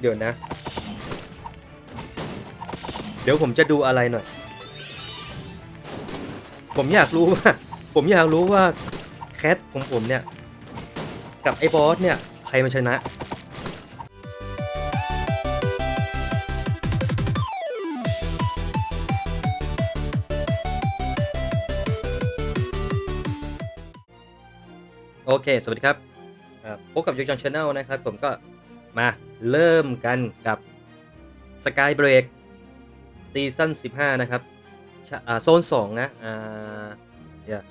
เดี๋ยวนะ เดี๋ยวผมจะดูอะไรหน่อย ผมอยากรู้ว่า ผมอยากรู้ว่าแคทของผมเนี่ย กับไอ้บอสเนี่ย ใครมันชนะโอเค สวัสดีครับ พบกับยูจังชาแนลนะครับ ผมก็ มาเริ่มกันกับ Sky Break ซีซั่น15 นะครับโซน 2 นะ อ่าเดี๋ยว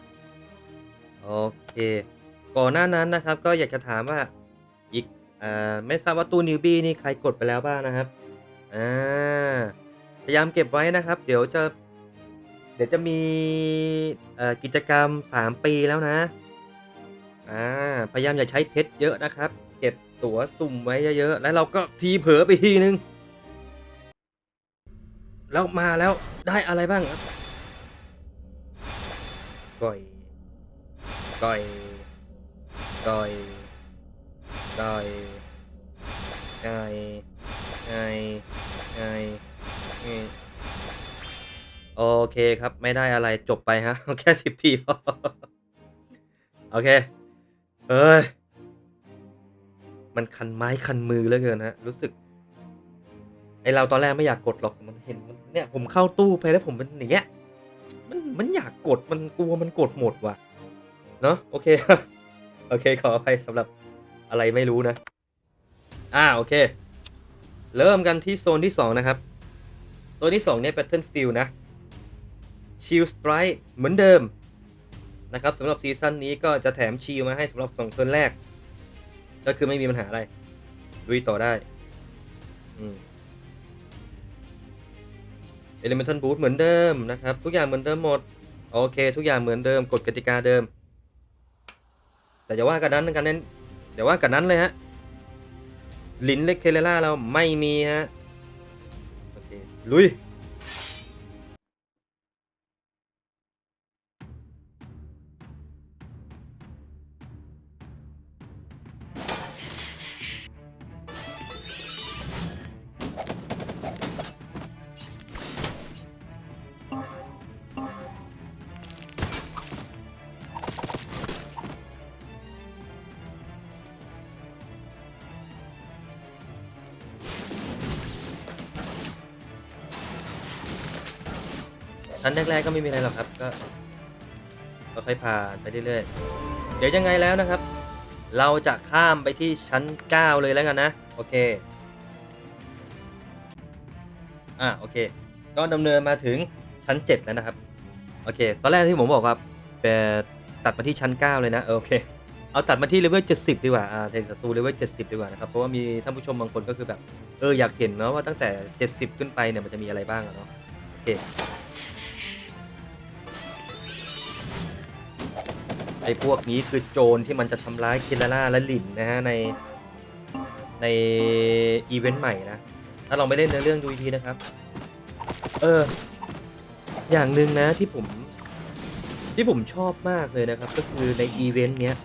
โอเค ก่อนหน้านั้นนะครับ ก็อยากจะถามว่าอีกอ่าไม่ทราบว่าตู้นิวบี้นี่ใครกดไปแล้วบ้างนะครับ อ่า พยายามเก็บไว้นะครับ เดี๋ยวจะ เดี๋ยวจะมีกิจกรรม 3 ปีแล้วนะ อ่า พยายามอย่าใช้เพชรเยอะนะครับ ตั๋วสุ่มไว้เยอะๆ แล้วเราก็ทีเผลอไปทีนึง แล้วมาแล้วได้อะไรบ้างครับก่อยก่อยก่อยก่อยไก่ไก่ไก่ไก่โอเคครับไม่ได้อะไรจบไปฮะ แค่สิบทีพอ โอเค เอ้ย มันคันไม้คันมือเหลือเกินฮะรู้สึก ไอเราตอนแรกไม่อยากกดหรอกมันเห็นมันเนี่ยผมเข้าตู้ไปแล้วผมเป็นอย่างเงี้ยมันมันอยากกดมันกลัวมันกดหมดว่ะเนาะโอเคโอเคขออภัยสำหรับอะไรไม่รู้นะ อ่าโอเค เริ่มกันที่โซนที่ 2 นะครับโซนที่ 2 เนี่ย Battlefield นะ Shield Strike เหมือนเดิมนะครับสำหรับซีซั่นนี้ก็จะแถมชิลมาให้สำหรับสองคนแรก ก็คือไม่มีปัญหาอะไรลุยต่อได้ อืม Elemental Boost เหมือนเดิมนะครับ ทุกอย่างเหมือนเดิมหมด โอเค ทุกอย่างเหมือนเดิมกฎกติกาเดิม แต่อย่าว่ากันนั้นกันนั้นอย่าว่ากันนั้นเลยฮะลินเล็กเคเลล่าเราไม่มีฮะ โอเค ลุย ชั้นแรกๆก็ไม่มีอะไรหรอกครับ ก็ก็ค่อยผ่านไปเรื่อยๆ เดี๋ยวยังไงแล้วนะครับ เราจะข้ามไปที่ชั้น 9 เลยแล้วกันนะ โอเค อะโอเค ก็ดำเนินมาถึงชั้น 7 แล้วนะครับ โอเค ตอนแรกที่ผมบอกว่าแปตัดมาที่ชั้น 9 เลยนะ โอเค เอาตัดมาที่เลเวล70 ดีกว่า อ่าเทคศัตรูเลเวล70 ดีกว่านะครับ เพราะว่ามีท่านผู้ชมบางคนก็คือแบบ เอออยากเห็นเนาะว่าตั้งแต่ 70 ขึ้นไปเนี่ยมันจะมีอะไรบ้างอะเนาะ โอเค อ้พวกนี้คือโจรที่มันจะทำร้ายคิลาร่าและหลินนะฮะในในอีเวนต์ใหม่นะ ถ้าเราไม่เล่นในเรื่องดูทีนะครับ เออ อย่างหนึ่งนะที่ผม ที่ผมชอบมากเลยนะครับ ก็คือในอีเวนต์เนี้ย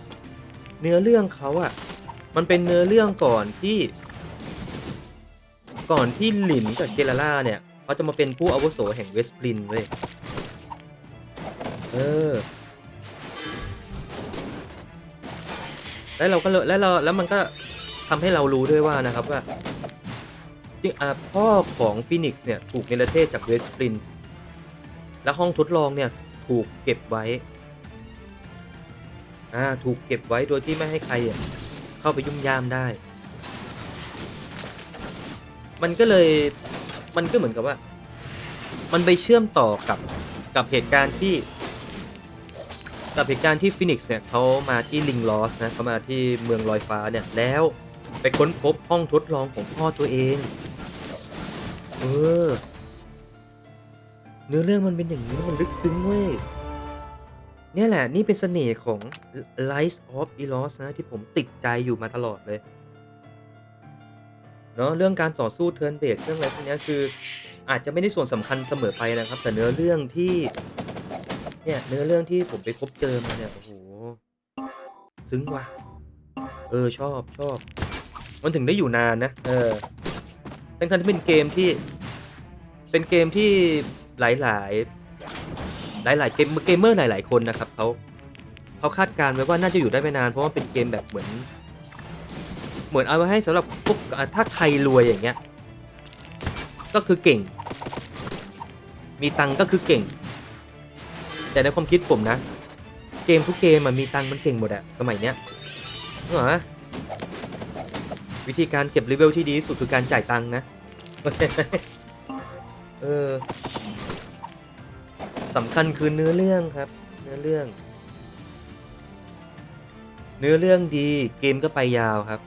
เนื้อเรื่องเขาอะมันเป็นเนื้อเรื่องก่อนที่ ก่อนที่หลินกับเคลาร่าเนี่ยเขาจะมาเป็นผู้อาวุโสแห่งเวสต์พลินเว้ยเออ แล้วเราก็เลยแล้วเราแล้วมันก็ทำให้เรารู้ด้วยว่านะครับว่าจริงพ่อของฟีนิกซ์เนี่ยถูกเนรเทศจากเวสต์ปรินและห้องทดลองเนี่ยถูกเก็บไว้ อ่า ถูกเก็บไว้โดยที่ไม่ให้ใครเข้าไปยุ่งยามได้ มันก็เลย มันก็เหมือนกับว่า มันไปเชื่อมต่อกับกับเหตุการณ์ที่ กับเหตุการณ์ที่ฟินิกซ์เนี่ยเขามาที่ลิงลอสนะเขามาที่เมืองลอยฟ้าเนี่ยแล้วไปค้นพบห้องทดลองของพ่อตัวเอง เออ เนื้อเรื่องมันเป็นอย่างนี้มันลึกซึ้งเว้ยเนี่ยแหละ นี่เป็นเสน่ห์ของ Lies of Elos นะ ที่ผมติดใจอยู่มาตลอดเลย เนาะเรื่องการต่อสู้เทิร์นเบสเรื่องอะไรพวกนี้คืออาจจะไม่ได้ส่วนสำคัญเสมอไปนะครับ แต่เนื้อเรื่องที่ เนี่ยเนื้อเรื่องที่ผมไปพบเจอมาเนี่ยโอ้โหซึ้งว่ะ เออชอบชอบ มันถึงได้อยู่นานนะ เออทั้งทั้งที่เป็นเกมที่ เป็นเกมที่หลายหลายหลายหลายเกมเกมเมอร์หลาย ๆ คนนะครับเขาเขาคาดการณ์ไว้ว่าน่าจะอยู่ได้ไม่นาน เพราะว่าเป็นเกมแบบเหมือน เหมือนเอาไว้ให้สำหรับพวกถ้าใครรวยอย่างเงี้ย ก็คือเก่ง มีตังก็คือเก่ง แต่ในความคิดผมนะ เกมทุกเกมมันมีตังค์มันเก่งหมดอะสมัยเนี้ยนึกอวิธีการเก็บเลเวลที่ดีสุดคือการจ่ายตังค์นะ เออสำคัญคือเนื้อเรื่องครับ เนื้อเรื่อง เนื้อเรื่องดีเกมก็ไปยาวครับ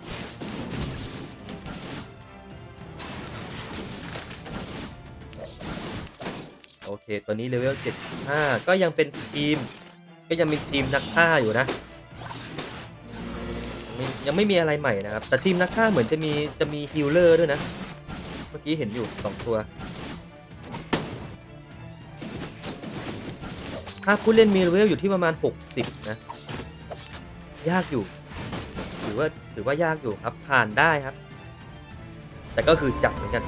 ตอนนี้เลเวล75 ก็ยังเป็นทีม ก็ยังมีทีมนักฆ่าอยู่นะยังไม่ยังไม่มีอะไรใหม่นะครับ แต่ทีมนักฆ่าเหมือนจะมีจะมีฮิลเลอร์ด้วยนะ เมื่อกี้เห็นอยู่ 2 ตัว ถ้าผู้เล่นมีเลเวลอยู่ที่ประมาณ 60 นะ ยากอยู่ ถือว่าถือว่ายากอยู่ครับผ่านได้ครับ แต่ก็คือจับเหมือนกัน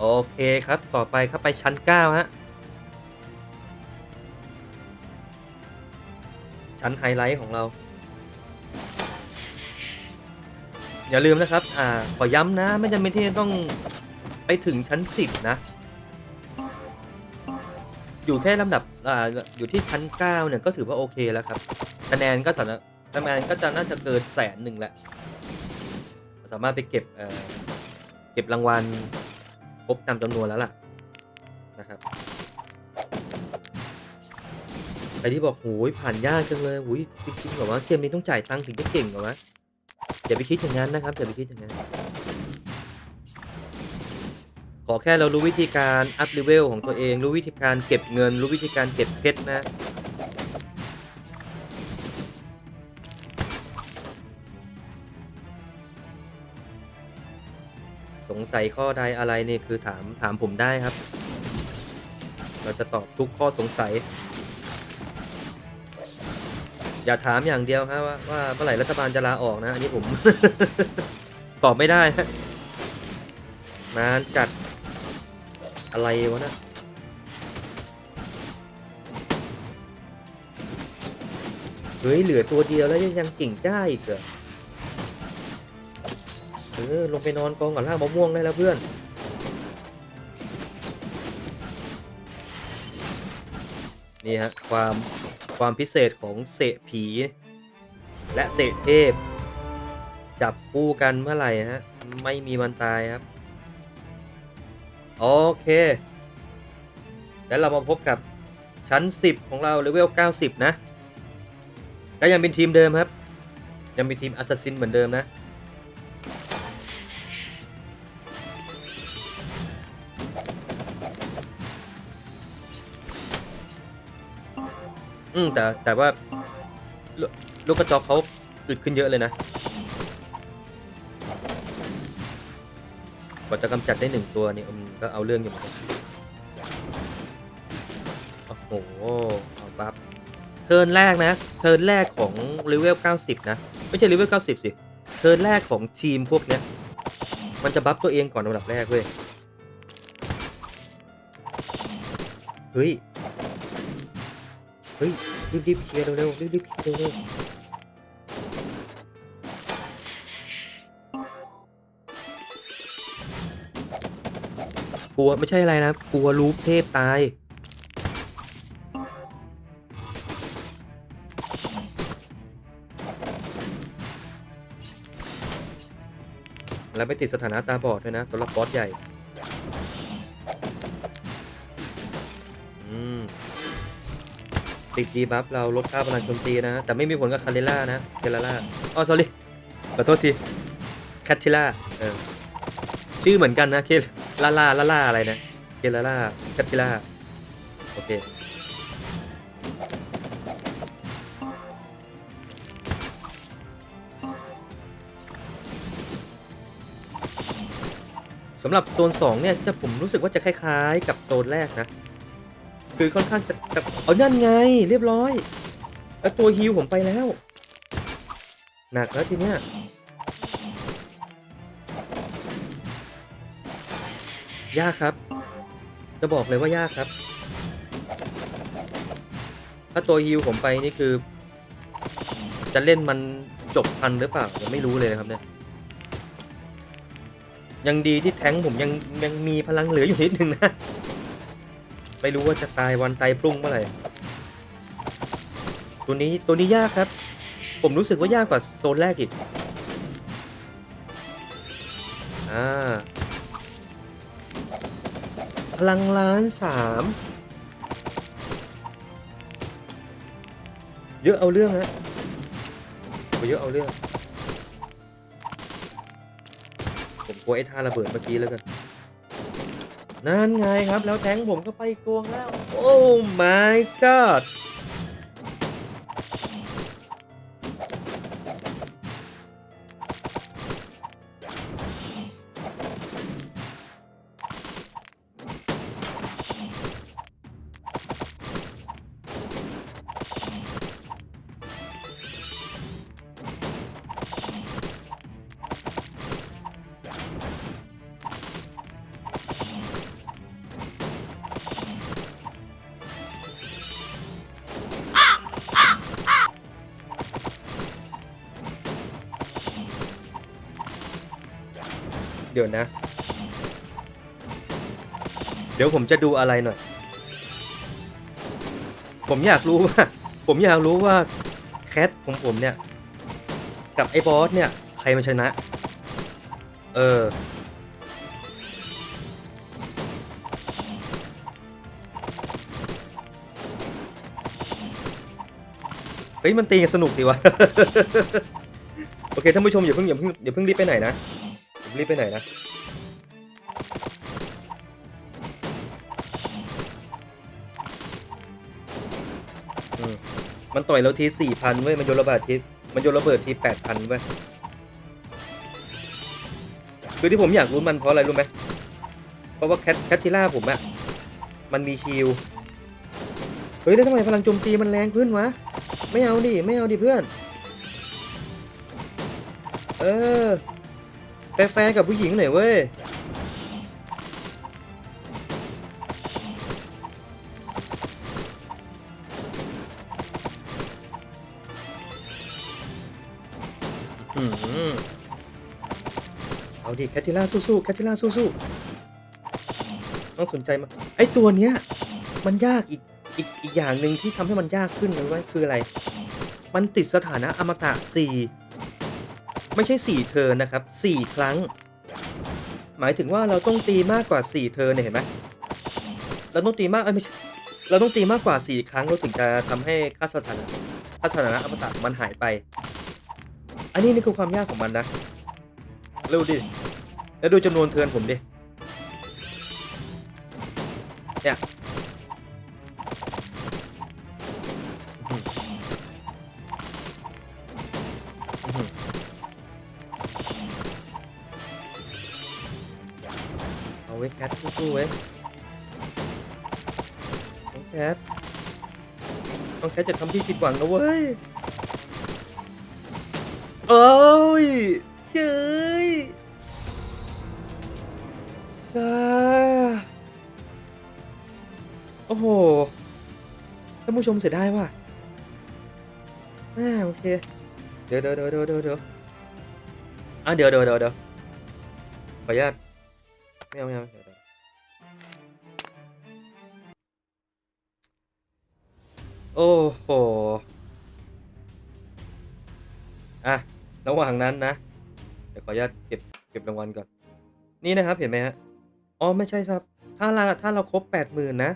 โอเคครับ ต่อไปครับไปชั้น 9 ฮะ ชั้นไฮไลท์ของเรา อย่าลืมนะครับ อ่า ขอย้ำนะ ไม่จำเป็นที่จะต้องไปถึงชั้น 10 นะ อยู่แค่ลำดับ อ่า อยู่ที่ชั้น 9 เนี่ย ก็ถือว่าโอเคแล้วครับ คะแนนก็สำหรับคะแนนก็จะน่าจะเกินแสนหนึ่งแหละ สามารถไปเก็บ เอ่อ เก็บรางวัล บตามจำนวนแล้วล่ะนะครับ ใครที่บอกโหยผ่านยากจังเลยโหยจริงๆเหรอวะเกมนี้ต้องจ่ายตังค์ถึงจะเก่งเหรอวะอย่าไปคิดอย่างนั้นนะครับอย่าไปคิดอย่างนั้นขอแค่เรารู้วิธีการอัพเลเวลของตัวเอง รู้วิธีการเก็บเงิน รู้วิธีการเก็บเพชรนะ สงสัยข้อใดอะไรนี่คือถามถามผมได้ครับ เราจะตอบทุกข้อสงสัย อย่าถามอย่างเดียวฮะว่าว่าเมื่อไหร่รัฐบาลจะลาออกนะอันนี้ผม ตอบไม่ได้ฮะนานจัดอะไรวะนะเฮ้ยเหลือตัวเดียวแล้วยังเก่งได้อีกเหรอ ออลงไปนอนกองกับล่างมะม่วงได้แล้วเพื่อนนี่ฮะความความพิเศษของเสะผี และเสเทพ จับคู่กันเมื่อไหร่ฮะ ไม่มีวันตายครับ โอเค แล้วเรามาพบกับชั้น 10 ของเราเลเวล 90 นะ ก็ยังเป็นทีมเดิมครับ ยังเป็นทีมอ s ซ s ซินเหมือนเดิมนะ อืมแต่แต่ว่าลูลูกกระจอกเขาอึดขึ้นเยอะเลยนะกว่าจะกำจัดได้หนึ่งตัวนี่อืมก็เอาเรื่องอยู่เหมือนกันโอ้โหเอาบัฟเทิร์นแรกนะเทิร์นแรกของเลเวล90 นะ ไม่ใช่เลเวล90 สิเทิร์นแรกของทีมพวกเนี้ย มันจะบัฟตัวเองก่อนอันดับแรกเว้ยเฮ้ย เฮ้ย รีบๆเคลียร์เร็วๆรีบๆเคลียร์เร็วๆกลัวไม่ใช่อะไรนะกลัวรูปเทพตายแล้วไม่ติดสถานะตาบอดด้วยนะสำหรับบอสใหญ่ อืม ติดดีบัฟเราลดค่าพลังโจมตีนะ แต่ไม่มีผลกับคาเรล่านะเจลล่าอ๋อ sorry ขอโทษทีแคทติล่าเออชื่อเหมือนกันนะเคลาล่าล่าล่าอะไรนะเคลาล่าแคทติล่าโอเคสำหรับโซน 2 เนี่ยจะผมรู้สึกว่าจะคล้ายๆ กับโซนแรกนะ คือค่อนข้างจะจะเอานั่นไง เรียบร้อย แล้วตัวฮิวผมไปแล้ว หนักแล้วทีเนี้ยยากครับ จะบอกเลยว่ายากครับ ถ้าตัวฮิวผมไปนี่คือ จะเล่นมันจบทันหรือเปล่ายังไม่รู้เลยนะครับเนี่ยยังดีที่แท้งผมยังยังมีพลังเหลืออยู่นิดนึงนะ ไม่รู้ว่าจะตายวันตายพรุ่งเมื่อไหร่ตัวนี้ตัวนี้ยากครับ ผมรู้สึกว่ายากกว่าโซนแรกอีกอ่าพลังล้านสามเยอะเอาเรื่องฮะโอ้เยอะเอาเรื่อง ผมกลัวไอ้ท่าระเบิดเมื่อกี้แล้วกัน นั่นไงครับ แล้วแทงผมก็ไปกวงแล้ว โอ้ my god ดี๋ยวนะ เดี๋ยวผมจะดูอะไรหน่อย ผมอยากรู้ว่า ผมอยากรู้ว่าแคทของผมเนี่ย กับไอ้บอสเนี่ย ใครมันชนะ เออ เฮ้ยมันตีกันสนุกดีวะ โอเคท่านผู้ชมอย่าเพิ่งอย่าเพิ่งอย่าเพิ่งรีบไปไหนนะ ผมรีบไปไหนนะมันต่อยเราทีสี่พันเว้ย มันโยนระเบิดที มันโยนระเบิดทีแปดพันเว้ย คือที่ผมอยากรู้มันเพราะอะไรรู้ไหม เพราะว่าแคทแคททิล่าผมอะมันมีชิลเฮ้ย แล้วทำไมพลังโจมตีมันแรงขึ้นวะ ไม่เอาดิ ไม่เอาดิเพื่อน เออ แฟร์ๆกับผู้หญิงหน่อยเว้ยอืมเอาดิแคททิล่าสู้ๆแคททิล่าสู้ๆต้องสนใจมาไอตัวเนี้ย มันยากอีกอีกอีกอย่างหนึ่งที่ทำให้มันยากขึ้นเลยว่าคืออะไร มันติดสถานะอมตะสี่ ไม่ใช่สี่เทิร์นะครับสี่ครั้ง หมายถึงว่าเราต้องตีมากกว่าสี่เทิร์เนี่ยเห็นไหมเราต้องตีมากเอ้ยไม่ใช่เราต้องตีมากกว่าสี่ครั้งเราถึงจะทำให้ค่าสถานะค่าสถานะอมตะมันหายไป อันนี้นี่คือความยากของมันนะเร็วดิแล้วดูจำนวนเทิร์นผมดิเนี่ย เว้ยแคทสู้ๆเว้ยน้องแคทน้องแคทจะทำพี่ผิดหวังนะเว้ยโอ้ยเฉยช้าโอ้โหท่านผู้ชมเสียดายว่ะแม่โอเค เดี๋ยวเดี๋ยวเดี๋ยวเดี๋ยวเดี๋ยวอะเดี๋ยวเดี๋ยวเดี๋ยวเดี๋ยวขออนุญาต อ้โห อะ ระหว่างนั้นนะ เดี๋ยวขออนุญาตเก็บเก็บรางวัลก่อน นี่นะครับเห็นไหมฮะ อ๋อไม่ใช่ครับ ถ้าเราถ้าเราครบแปดหมื่นนะ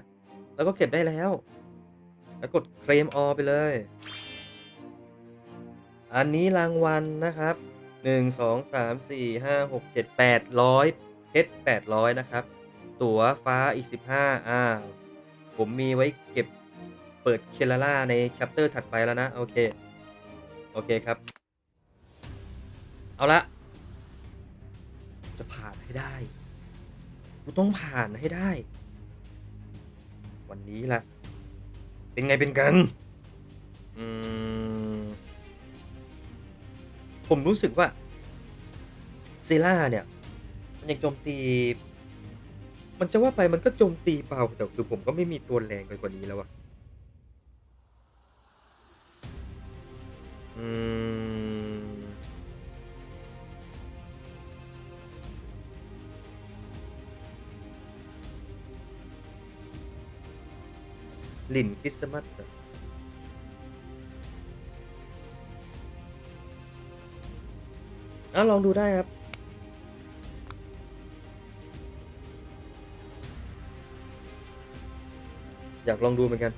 แล้วก็เก็บได้แล้ว แล้วกดเคลมออไปเลย อันนี้รางวัลนะครับหนึ่งสองสามสี่ห้าหกเจ็ดแปดร้อยเพชรแปดร้อยนะครับ ตั๋วฟ้าอีกสิบห้าอ่า ผมมีไว้เก็บ เปิดเคลาร่าในชัปเตอร์ถัดไปแล้วนะ โอเค โอเคครับ เอาละ จะผ่านให้ได้ กูต้องผ่านให้ได้ วันนี้ละเป็นไงเป็นกัน อืม ผมรู้สึกว่าเซล่าเนี่ย มันยังโจมตี มันจะว่าไปมันก็โจมตีเบาแต่คือผมก็ไม่มีตัวแรงไปกว่านี้แล้วอะ อืมหลินคริสต์มาสเหรออะลองดูได้ครับ อยากลองดูเหมือนกัน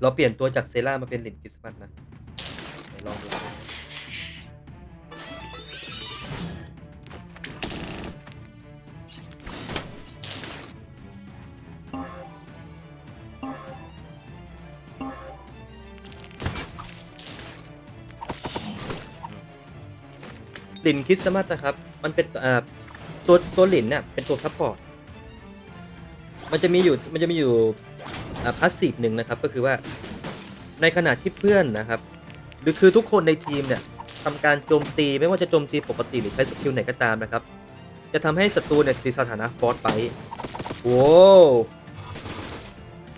เราเปลี่ยนตัวจากเซร่ามาเป็นหลินคริสต์มาสนะไหนลองดูหลินคริสต์มาสนะครับ มันเป็นอ่าตัวตัวหลินเนี่ยเป็นตัวซัพพอร์ต มันจะมีอยู่ มันจะมีอยู่ พาสซีฟหนึ่งนะครับก็คือว่าในขณะที่เพื่อนนะครับ หรือคือทุกคนในทีมเนี่ยทำการโจมตีไม่ว่าจะโจมตีปกติหรือใช้สกิลไหนก็ตามนะครับ จะทำให้ศัตรูเนี่ยติดสถานะฟอร์สไปโว้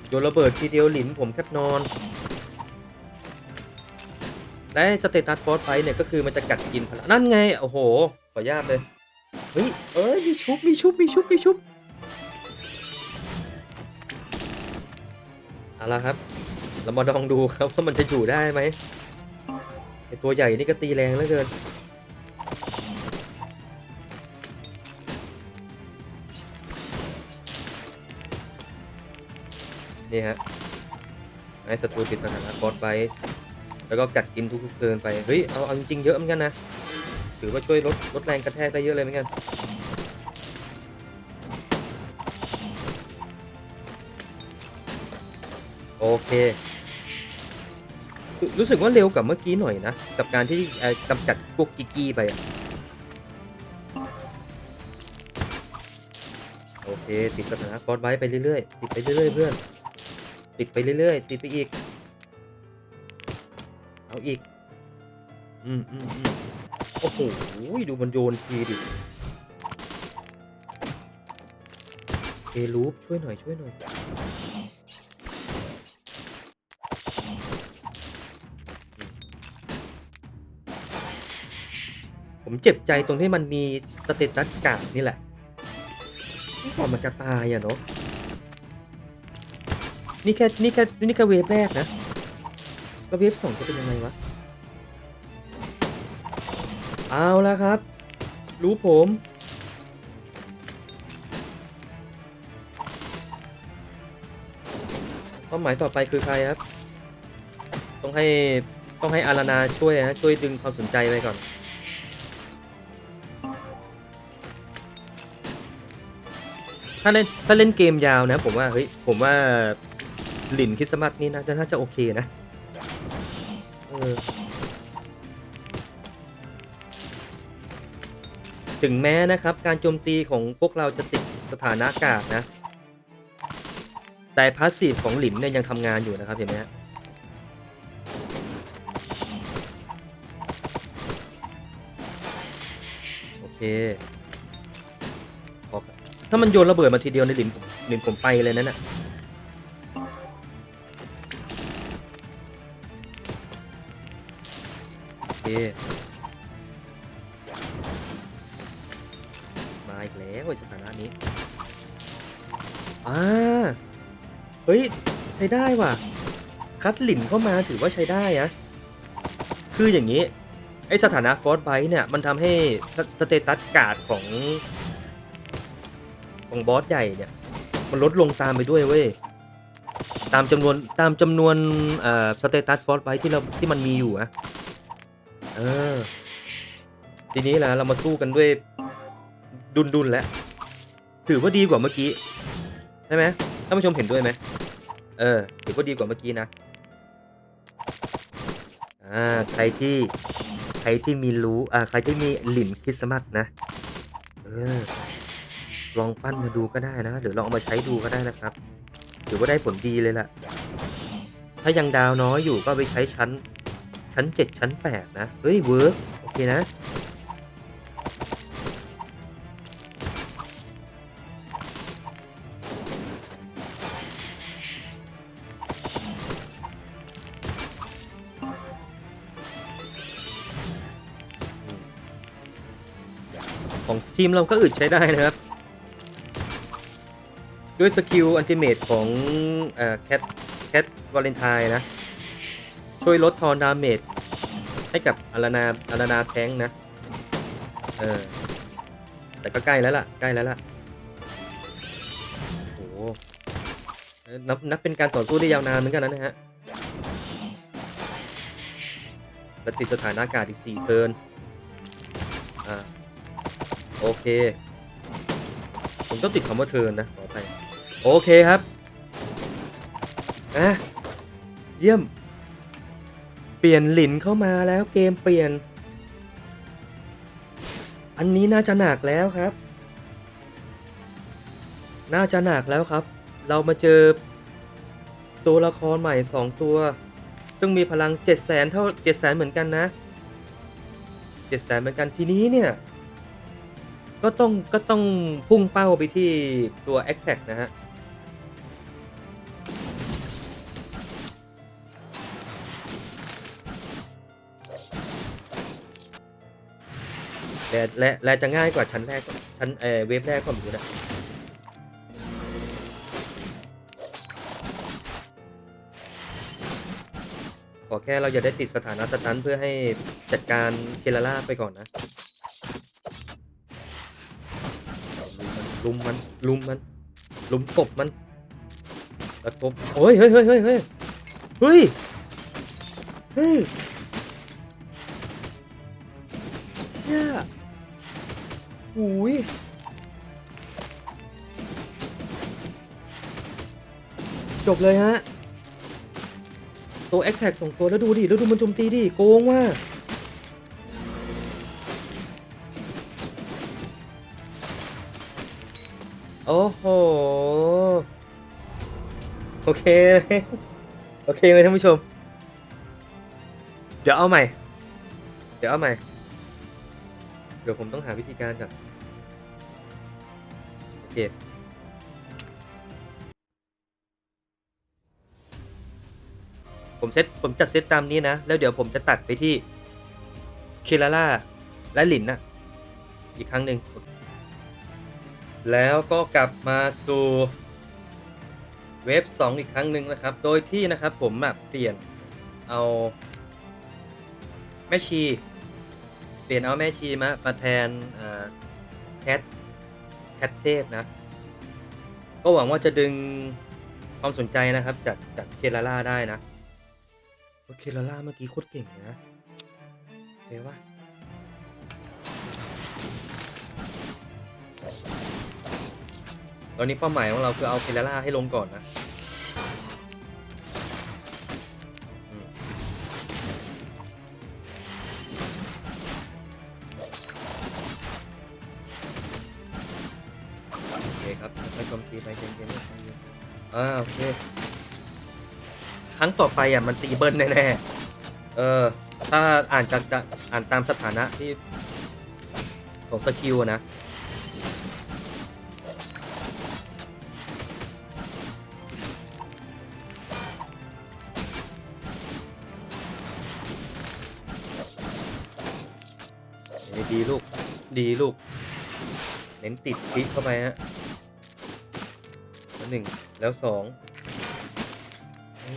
โยนระเบิดทีเดียวหลินผมแคบนอน และสเตตัสฟอร์สไปเนี่ยก็คือมันจะกัดกินพลังนั่นไง โอ้โห ขอญาตเลย เฮ้ย เอ้ย มีชุบ มีชุบ มีชุบ มีชุบ เอาละครับ เรามาลองดูครับว่ามันจะอยู่ได้ไหมไอตัวใหญ่นี่ก็ตีแรงเหลือเกินนี่ฮะให้ศัตรูติดสถานะบอสไป แล้วก็กัดกินทุกๆเทินไป เฮ้ย เอาเอาจริงเยอะเหมือนกันนะ ถือว่าช่วยลดลดแรงกระแทกได้เยอะเลยเหมือนกัน เค รู้สึกว่าเร็วกว่าเมื่อกี้หน่อยนะ กับการที่กำจัดพวกกิกกี้ไปอะโอเค ติดสถานะฟอสไว้ไปเรื่อยๆ ติดไปเรื่อยๆเพื่อน ติดไปเรื่อยๆ ติดไปอีก เอาอีก อืมอืมอืมโอ้โห ดูมันโยนทีดิเอลูปช่วยหน่อยช่วยหน่อย ผมเจ็บใจตรงที่มันมีสเตตัสกาดนี่แหละนี่ก่อนมันจะตายอะเนาะนี่แค่นี่แค่นี่แค่เวฟแรกนะแล้วเวฟสองจะเป็นยังไงวะเอาละครับ รู้ผมเป้าหมายต่อไปคือใครครับ ต้องให้ต้องให้อารานาช่วยฮะช่วยดึงความสนใจไปก่อน ถ้าเล่นถ้าเล่นเกมยาวนะ ผมว่าเฮ้ยผมว่าหลินคริสต์มาสนี่นะน่าจะโอเคนะเออถึงแม้นะครับการโจมตีของพวกเราจะติดสถานะกาดนะ แต่พาสซีฟของหลินเนี่ยยังทำงานอยู่นะครับเห็นไหมฮะโอเค ถ้ามันโยนระเบิดมาทีเดียวในหลินผมหลินผมไปเลยนั่นน่ะโอเคมาอีกแล้วไอ้สถานะนี้อ่าเฮ้ย ใช้ได้ว่ะ คัดหลินเข้ามาถือว่าใช้ได้อะคืออย่างนี้ ไอสถานะฟอร์สไบเนี่ย มันทำให้สสเตตัสการ์ดของ ของบอสใหญ่เนี่ย มันลดลงตามไปด้วยเว้ย ตามจำนวนตามจำนวนเอ่อสเตตัสฟอร์สไบที่เราที่มันมีอยู่อะเออ ทีนี้แหละเรามาสู้กันด้วยดุนดุนแล้ว ถือว่าดีกว่าเมื่อกี้ ใช่ไหมท่านผู้ชมเห็นด้วยไหมเออ ถือว่าดีกว่าเมื่อกี้นะ อ่า ใครที่ใครที่มีรู้ อ่า ใครที่มีหลินคริสต์มาสนะ เออ ลองปั้นมาดูก็ได้นะหรือลองเอามาใช้ดูก็ได้นะครับถือว่าได้ผลดีเลยล่ะ ถ้ายังดาวน้อยอยู่ก็ไปใช้ชั้น ชั้น 7 ชั้น 8 นะ เฮ้ยเวิร์กโอเคนะ ของทีมเราก็อึดใช้ได้นะครับ ด้วยสกิลอันติเมตของแคทแคทวาเลนไทน์นะ ช่วยลดทอนดาเมจให้กับอารานาอารานาแท้งนะ เออ แต่ก็ใกล้แล้วล่ะ ใกล้แล้วล่ะ โอ้โหนับนับเป็นการต่อสู้ได้ยาวนานเหมือนกันนะนะฮะและติดสถานอากาศอีก4เทิร์นอ่า โอเค ผมต้องติดคำว่าเทิร์นนะขออภัย โอเคครับอะเยี่ยม เปลี่ยนหลินเข้ามาแล้วเกมเปลี่ยน อันนี้น่าจะหนักแล้วครับ น่าจะหนักแล้วครับ เรามาเจอ ตัวละครใหม่ 2 ตัว ซึ่งมีพลัง 7 0 0 0 0 0เท่า7 0 0 0 0 0เหมือนกันนะ 7 0 0 0 0เหมือนกันทีนี้เนี่ย ก็ต้องก็ต้องพุ่งเป้าไปที่ตัว a t t a c นะฮะ และและและจะง่ายกว่าชั้นแรกชั้นเอเวฟแรกก็ผมดูนะขอแค่เราอย่าได้ติดสถานะสตันเพื่อให้จัดการเคลาร่าไปก่อนนะลุมมันลุมมันลุมตบมันแล้วตบโอ้ยเฮ้ยเฮ้ยเฮ้ยเฮ้ยเฮ้ยเฮ้ยเฮียหูยจบเลยฮะ ตัวแอคแท็กสองตัวแล้วดูดิ แล้วดูมันโจมตีดิ โกงว่ะโอ้โห โอเค โอเคไหมท่านผู้ชม เดี๋ยวเอาใหม่ เดี๋ยวเอาใหม่ เดี๋ยวผมต้องหาวิธีการก่อน เคผมเซตผมจัดเซตตามนี้นะ แล้วเดี๋ยวผมจะตัดไปที่เคลาล่าและหลินนะอีกครั้งหนึ่งแล้วก็กลับมาสู่เวฟ2อีกครั้งหนึ่งนะครับ โดยที่นะครับผมแบบเปลี่ยนเอาแม่ชี เปลี่ยนเอาแม่ชีมามาแทนแคท แคทเทพนะ ก็หวังว่าจะดึงความสนใจนะครับ จากจากเคลาล่าได้นะโอเคลาล่าเมื่อกี้โคตรเก่งนะเห็นปะตอนนี้เป้าหมายของเราคือเอาเคลาร่าให้ลงก่อนนะ อ่าโอเคครั้งต่อไปอะมันตีเบิ้ลแน่ๆเออ ถ้าอ่านจากจากอ่านตามสถานะที่ของสกิลนะดีลูก ดีลูก เน้นติดคลิกเข้าไปฮะ แล้วหนึ่งแล้วสองเอ้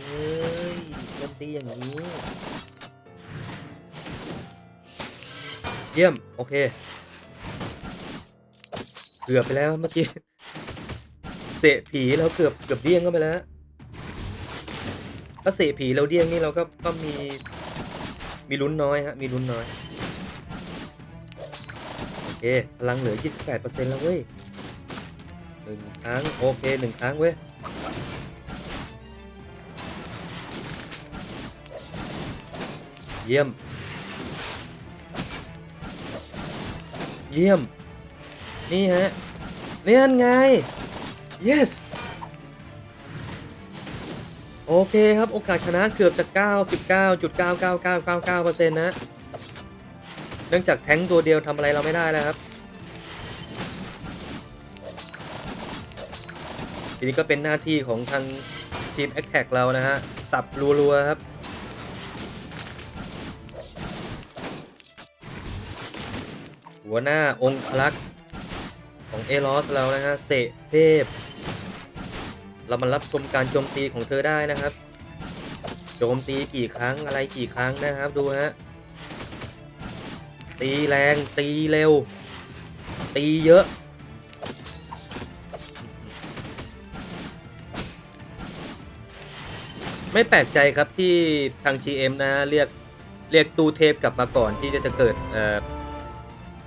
ยโจมตีอย่างนี้ เยี่ยม โอเคเกือบไปแล้วเมื่อกี้เสะผีเราเกือบเกือบเดี้ยงเข้าไปแล้วถ้าเสะผีเราเดี้ยงนี่เราก็ก็มีมีลุ้นน้อยฮะมีลุ้นน้อยโอเคพลังเหลือ 28%แล้วเว้ย นึ่งครั้งโอเคหนึ่งครั้งเว้ยเยี่ยม เยี่ยม นี่ฮะนี่นไง yes โอเคครับ โอกาสชนะเกือบจะ 99.99999%นะ เนื่องจากแท้งตัวเดียวทำอะไรเราไม่ได้แล้วครับ ทีนี้ก็เป็นหน้าที่ของทางทีม a อ t a c เรานะฮะ สับรัวๆครับ หัวหน้าองค์ลักษ์ของเอลอสเรานะฮะ เสเทพ เรามารับชมการโจมตีของเธอได้นะครับ โจมตีกี่ครั้งอะไรกี่ครั้งนะครับดูฮะ ตีแรงตีเร็ว ตีเยอะ ไม่แปลกใจครับที่ทาง GM นะเรียกเรียกตูเทปกลับมาก่อนที่จะเกิดเอ่อ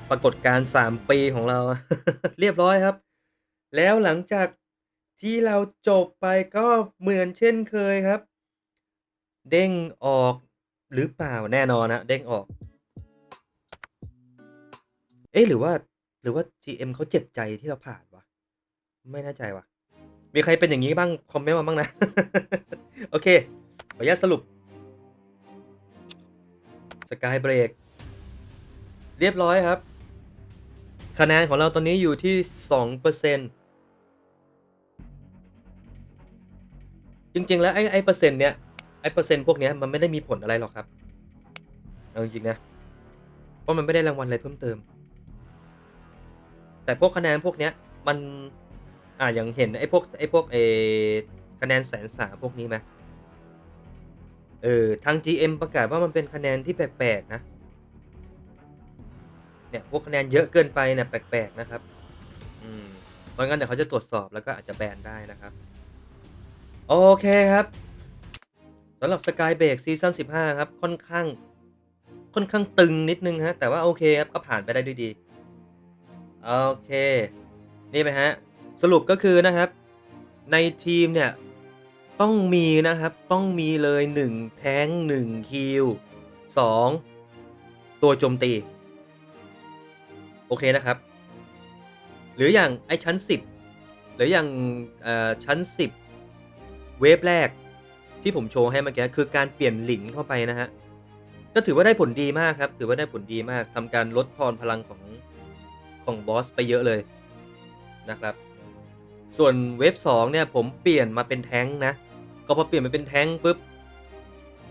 ปรากฏการณ์3ปีของเรา เรียบร้อยครับ แล้วหลังจากที่เราจบไปก็เหมือนเช่นเคยครับ เด้งออกหรือเปล่าแน่นอนนะเด้งออก เอ๊ะหรือว่า หรือว่า GM เขาเจ็บใจที่เราผ่านวะไม่แน่ใจวะ มีใครเป็นอย่างนี้บ้าง คอมเมนต์มาบ้างนะ โอเค ขออนุญาตสรุป สกายเบรก เรียบร้อยครับ คะแนนของเราตอนนี้อยู่ที่ 2%จริง ๆ แล้ว ไอ้ไอ้เปอร์เซ็นต์เนี้ยไอ้เปอร์เซ็นต์พวกเนี้ยมันไม่ได้มีผลอะไรหรอกครับ เอาจริงๆนะ เพราะมันไม่ได้รางวัลอะไรเพิ่มเติม แต่พวกคะแนนพวกเนี้ยมัน อ่าอย่างเห็นไอ้พวกไอ้พวกเอคะแนนแสนสามพวกนี้ไหมเออทาง GM ประกาศว่ามันเป็นคะแนนที่แปลกๆนะ เนี่ยพวกคะแนนเยอะเกินไปเนี่ยแปลกๆนะครับ อืมเพราะงั้นเดี๋ยวเขาจะตรวจสอบแล้วก็อาจจะแบนได้นะครับ โอเคครับสำหรับ Sky Break ซีซั่น15 ครับ ค่อนข้าง ค่อนข้างตึงนิดนึงฮะ แต่ว่าโอเคครับ ก็ผ่านไปได้ด้วยดี โอเค นี่ไหมฮะ สรุปก็คือนะครับ ในทีมเนี่ย ต้องมีนะครับ ต้องมีเลย 1 แท้ง1คิว2ตัวโจมตี โอเคนะครับ หรืออย่างไอชั้น 10 หรืออย่างชั้น 10 เวฟแรกที่ผมโชว์ให้เมื่อกี้คือการเปลี่ยนหลินเข้าไปนะฮะก็ถือว่าได้ผลดีมากครับ ถือว่าได้ผลดีมากทำการลดทอนพลังของของบอสไปเยอะเลยนะครับ ส่วนเวฟ2เนี่ยผมเปลี่ยนมาเป็นแท้งนะ ก็พอเปลี่ยนมาเป็นแท้งปุ๊บ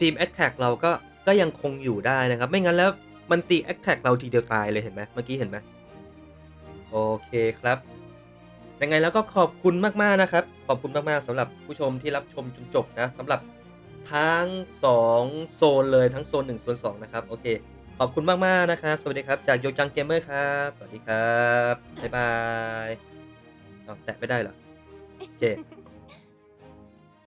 ทีม Attack เราก็ก็ยังคงอยู่ได้นะครับ ไม่งั้นแล้วมันตี Attack เราทีเดียวตายเลยเห็นไหมเมื่อกี้เห็นไหมโอเคครับยังไงแล้วก็ขอบคุณมากๆนะครับ ขอบคุณมากๆสำหรับผู้ชมที่รับชมจนจบนะสำหรับทั้ง 2 โซนเลยทั้งโซน 1 โซน 2 นะครับ โอเค ขอบคุณมาก ๆ นะครับ สวัสดีครับ จากโยจังเกมเมอร์ครับ สวัสดีครับ บ๊ายบาย อ้าแตะไม่ได้เหรอโอเค